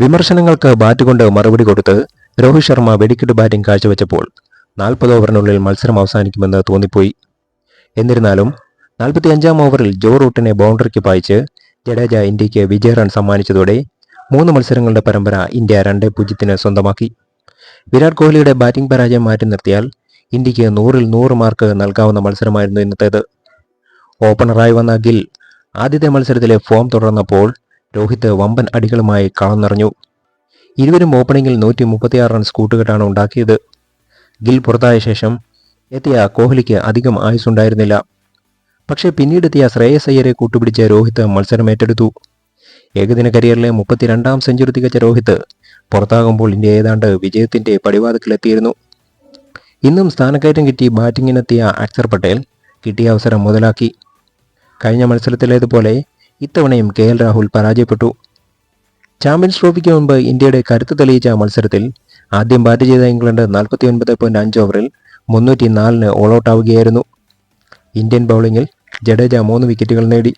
വിമർശനങ്ങൾക്ക് ബാറ്റ് കൊണ്ട് മറുപടി കൊടുത്ത് രോഹിത് ശർമ്മ വെടിക്കെട്ട് ബാറ്റിംഗ് കാഴ്ചവെച്ചപ്പോൾ നാൽപ്പത് ഓവറിനുള്ളിൽ മത്സരം അവസാനിക്കുമെന്ന് തോന്നിപ്പോയി. എന്നിരുന്നാലും നാൽപ്പത്തിയഞ്ചാം ഓവറിൽ ജോ റൂട്ടിനെ ബൗണ്ടറിക്ക് പായിച്ച് ജഡേജ ഇന്ത്യയ്ക്ക് വിജയ റൺ സമ്മാനിച്ചതോടെ മൂന്ന് മത്സരങ്ങളുടെ പരമ്പര ഇന്ത്യ രണ്ടേ പൂജ്യത്തിന് സ്വന്തമാക്കി. വിരാട് കോഹ്ലിയുടെ ബാറ്റിംഗ് പരാജയം മാറ്റി നിർത്തിയാൽ ഇന്ത്യയ്ക്ക് നൂറിൽ നൂറ് മാർക്ക് നൽകാവുന്ന മത്സരമായിരുന്നു ഇന്നത്തേത്. ഓപ്പണറായി വന്ന ഗിൽ ആദ്യത്തെ മത്സരത്തിലെ ഫോം തുടർന്നപ്പോൾ രോഹിത് വമ്പൻ അടികളുമായി കളം നിറഞ്ഞു ഇരുവരും ഓപ്പണിംഗിൽ നൂറ്റി മുപ്പത്തിയാറ് റൺസ് കൂട്ടുകെട്ടാണ് ഉണ്ടാക്കിയത്. ഗിൽ പുറത്തായ ശേഷം എത്തിയ കോഹ്ലിക്ക് അധികം ആയുസ്സുണ്ടായിരുന്നില്ല. പക്ഷേ പിന്നീടെത്തിയ ശ്രേയസ് അയ്യരെ കൂട്ടുപിടിച്ച രോഹിത് മത്സരം ഏറ്റെടുത്തു. ഏകദിന കരിയറിലെ മുപ്പത്തിരണ്ടാം സെഞ്ചുറി തികച്ച രോഹിത് പുറത്താകുമ്പോൾ ഇന്ത്യ ഏതാണ്ട് വിജയത്തിന്റെ പടിവാതിക്കലെത്തിയിരുന്നു. ഇന്നും സ്ഥാനക്കയറ്റം കിട്ടി ബാറ്റിങ്ങിനെത്തിയ അക്ഷർ പട്ടേൽ കിട്ടിയ അവസരം മുതലാക്കി. കഴിഞ്ഞ മത്സരത്തിലേതുപോലെ ഇത്തവണയും കെ എൽ രാഹുൽ പരാജയപ്പെട്ടു. ചാമ്പ്യൻസ് ട്രോഫിക്ക് മുമ്പ് ഇന്ത്യയുടെ കരുത്ത് തെളിയിച്ച മത്സരത്തിൽ ആദ്യം ബാറ്റ് ചെയ്ത ഇംഗ്ലണ്ട് നാൽപ്പത്തി ഒൻപത് പോയിന്റ് അഞ്ച് ഓവറിൽ മുന്നൂറ്റി നാലിന് ഓൾ ഔട്ട് ആവുകയായിരുന്നു. ഇന്ത്യൻ ബൗളിംഗിൽ ജഡേജ മൂന്ന് വിക്കറ്റുകൾ നേടി.